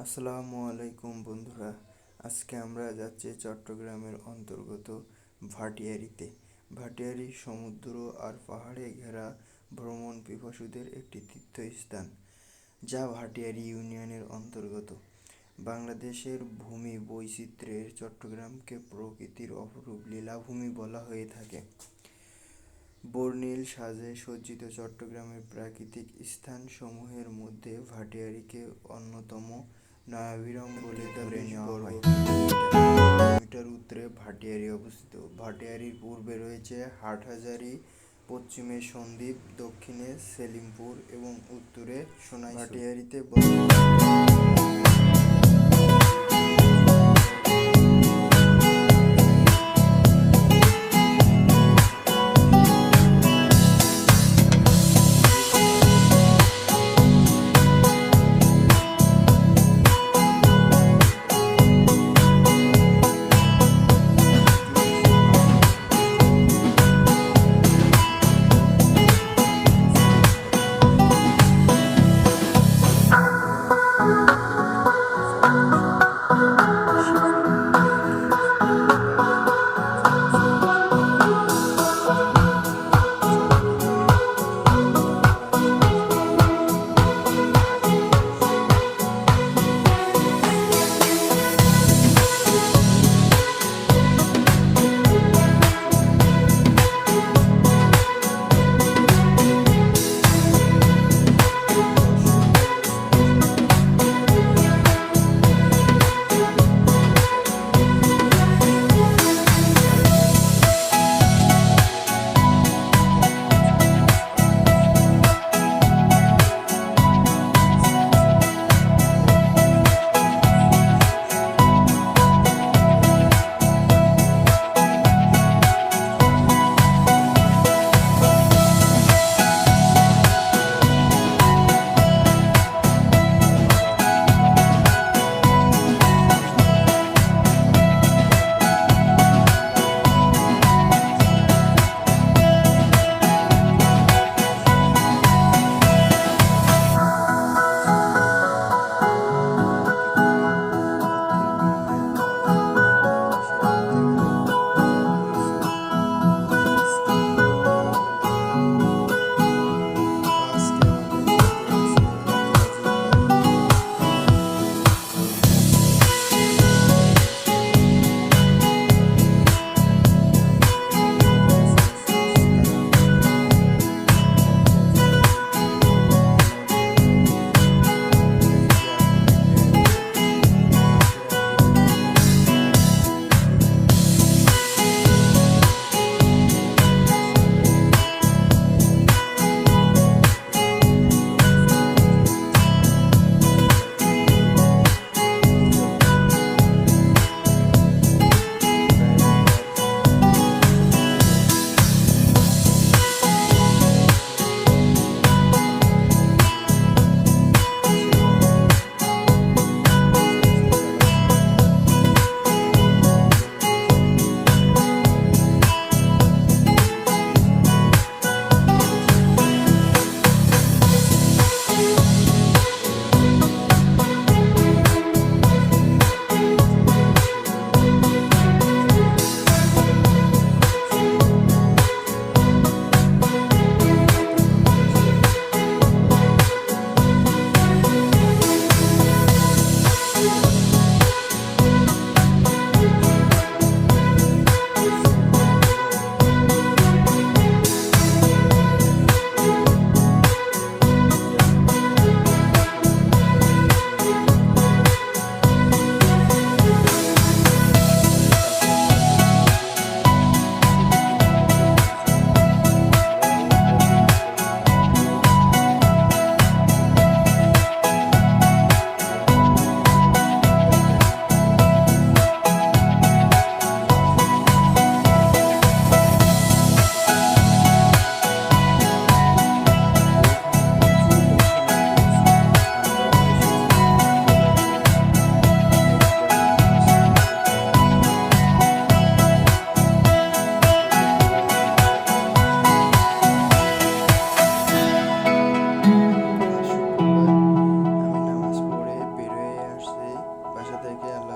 আসসালামু আলাইকুম বন্ধুরা। আজকে আমরা যাচ্ছি চট্টগ্রামের অন্তর্গত ভাটিয়ারিতে। ভাটিয়ারি সমুদ্র আর পাহাড়ে ঘেরা ভ্রমণ পিপাসুদের একটি তীর্থস্থান, যা ভাটিয়ারি ইউনিয়নের অন্তর্গত। বাংলাদেশের ভূমি বৈচিত্র্যের চট্টগ্রামকে প্রকৃতির অপরূপ লীলাভূমি বলা হয়ে থাকে। বর্ণিল সাজে সজ্জিত চট্টগ্রামের প্রাকৃতিক স্থানসমূহের মধ্যে ভাটিয়ারিকে অন্যতম নয়াবিরাম বলে ধরে নেওয়া হয়। মিটার উত্তরে ভাটিয়ারি অবস্থিত। ভাটিয়ারির পূর্বে রয়েছে হাটহাজারি পশ্চিমে সন্দ্বীপ দক্ষিণে সেলিমপুর এবং উত্তরে সোনাই ভাটিয়ারিতে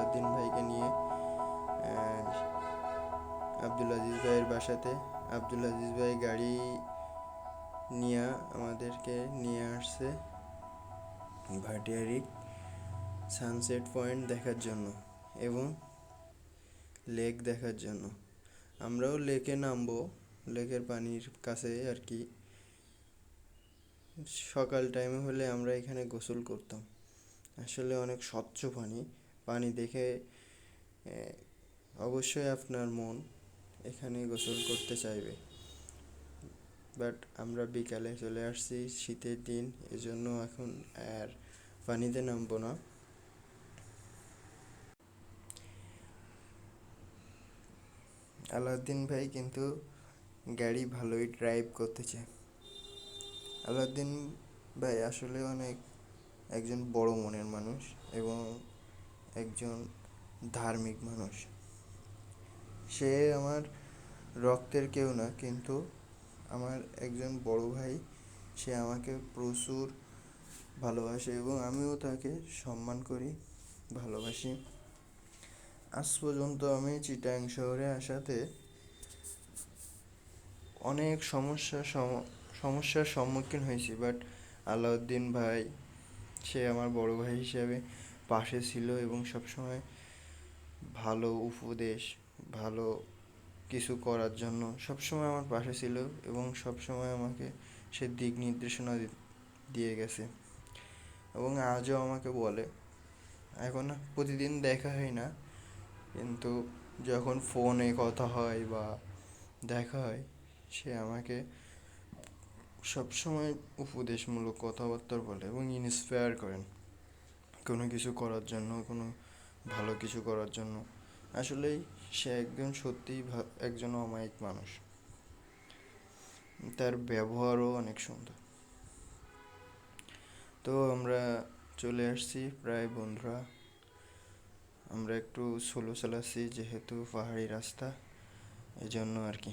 আলাউদ্দিন ভাইকে নিয়ে আব্দুল আজিজ ভাইয়ের বাসাতে। আব্দুল আজিজ ভাই গাড়ি নিয়ে আমাদেরকে নিয়ে আসছে ভাটিয়ারি সানসেট পয়েন্ট দেখার জন্য এবং লেক দেখার জন্য। আমরাও লেকে নামবো, লেকের পানির কাছে আর কি। সকাল টাইমে হলে আমরা এখানে গোসল করতাম। আসলে অনেক স্বচ্ছ পানি। পানি দেখে অবশ্যই আপনার মন এখানে গোসল করতে চাইবে। বাট আমরা বিকালে চলে আসছি শীতের দিন, এজন্য এখন আর পানিতে নামবো না। আলাউদ্দিন ভাই কিন্তু গাড়ি ভালোই ড্রাইভ করতেছে। আলাউদ্দিন ভাই আসলে অনেক একজন বড় মনের মানুষ এবং একজন ধার্মিক মানুষ। সে আমার রক্তের কেউ না, কিন্তু আমার একজন বড় ভাই, সে আমাকে প্রচুর ভালোবাসে এবং আমিও তাকে সম্মান করি, ভালোবাসি। আজ পর্যন্ত আমি চিটাং শহরে আসাতে অনেক সমস্যার সমস্যার সম্মুখীন হয়েছি বাট আলাউদ্দিন ভাই, সে আমার বড় ভাই হিসাবে পাশে ছিল এবং সবসময় ভালো উপদেশ, ভালো কিছু করার জন্য সবসময় আমার পাশে ছিল এবং সবসময় আমাকে সে দিক নির্দেশনা দিয়ে গেছে। এবং আজও আমাকে বলে, এখন প্রতিদিন দেখা হয় না, কিন্তু যখন ফোনে কথা হয় বা দেখা হয়, সে আমাকে সবসময় উপদেশমূলক কথাবার্তা বলে এবং ইন্সপায়ার করেন। কোনো কিছু করার জন্য, কোনো ভালো কিছু করার জন্য। আসলেই সে একজন সত্যিই একজন অমায়িক মানুষ। তার ব্যবহারও অনেক সুন্দর। তো আমরা চলে আসছি প্রায় বন্ধুরা। আমরা একটু সোলো চালাচ্ছি যেহেতু পাহাড়ি রাস্তা এই জন্য আর কি।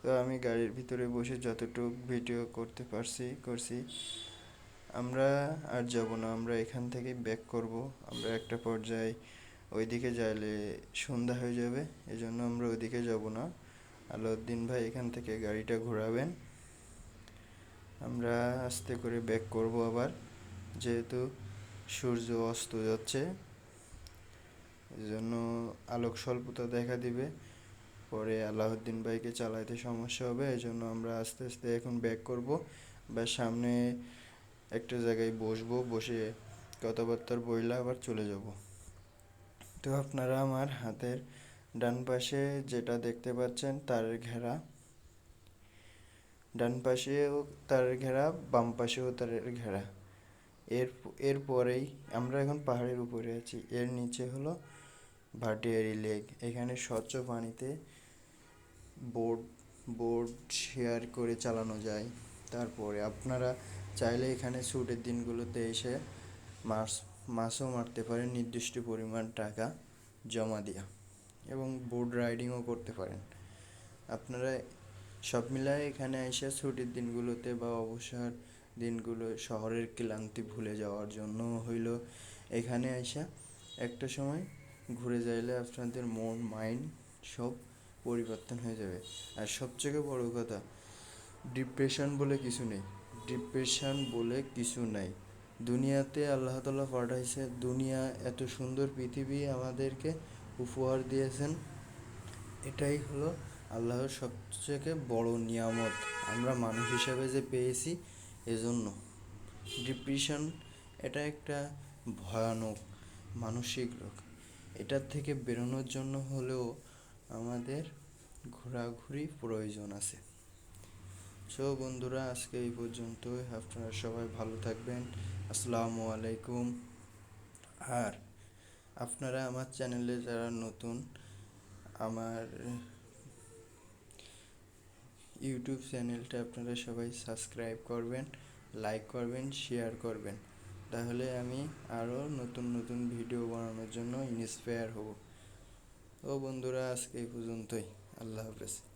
তো আমি গাড়ির ভিতরে বসে যতটুকু ভিডিও করতে পারছি, করছি আমরা আর যাব না, আমরা এখান থেকে ব্যাক করব। আমরা একটা পর্যায়ে ওইদিকে যাইলে সন্ধ্যা হয়ে যাবে এই জন্য আমরা ওইদিকে যাব না। আলাউদ্দিন ভাই এখান থেকে গাড়িটা ঘোরাবেন। আমরা আস্তে করে ব্যাক করব আবার, যেহেতু সূর্য অস্ত যাচ্ছে এই জন্য আলোক স্বল্পতা দেখা দিবে। পরে আলাউদ্দিন ভাইকে চালাইতে সমস্যা হবে এই জন্য আমরা আস্তে আস্তে এখন ব্যাক করব। বা সামনে একটা জায়গায় বসবো, বসে কথাবার্তার বইলা আবার চলে যাব। তো আপনারা আমার হাতের ডান পাশে যেটা দেখতে পাচ্ছেন তার ঘেরা, ডান পাশেও তার ঘেরা, বাম পাশেও তারের ঘেরা। এর এরপরেই আমরা এখন পাহাড়ের উপরে আছি। এর নিচে হলো ভাটিয়ারি লেক। এখানে স্বচ্ছ পানিতে বোট বোট শেয়ার করে চালানো যায়। তারপরে আপনারা চাইলে এখানে ছুটির দিনগুলোতে এসে মাছ মাছও মারতে পারেন, নির্দিষ্ট পরিমাণ টাকা জমা দেওয়া এবং বোট রাইডিংও করতে পারেন। আপনারা সব মিলায় এখানে এসে ছুটির দিনগুলোতে বা অবসর দিনগুলো শহরের ক্লান্তি ভুলে যাওয়ার জন্য হইল। এখানে এসে একটা সময় ঘুরে যাইলে আপনাদের মন মাইন্ড সব পরিবর্তন হয়ে যাবে। আর সবথেকে বড় কথা ডিপ্রেশন বলে কিছু নেই। ডিপ্রেশন বলে কিছু নাই। দুনিয়াতে আল্লাহ তালা পাঠাইছে, দুনিয়া এত সুন্দর পৃথিবী আমাদেরকে উপহার দিয়েছেন। এটাই হলো আল্লাহর সবথেকে বড় নিয়ামত। আমরা মানুষ হিসাবে যে পেয়েছি এজন্য। ডিপ্রেশন এটা একটা ভয়ানক মানসিক রোগ। এটার থেকে বেরোনোর জন্য হলেও আমাদের ঘোরাঘুরি প্রয়োজন আছে। সো বন্ধুরা, আজকে এই পর্যন্তই। আপনারা সবাই ভালো থাকবেন। আসসালামু আলাইকুম। আর আপনারা আমার চ্যানেলে যারা নতুন, আমার ইউটিউব চ্যানেলটা আপনারা সবাই সাবস্ক্রাইব করবেন, লাইক করবেন, শেয়ার করবেন। তাহলে আমি আরও নতুন নতুন ভিডিও বানানোর জন্য ইন্সপায়ার হব। ও বন্ধুরা, আজকে এই পর্যন্তই। আল্লাহ হাফেজ।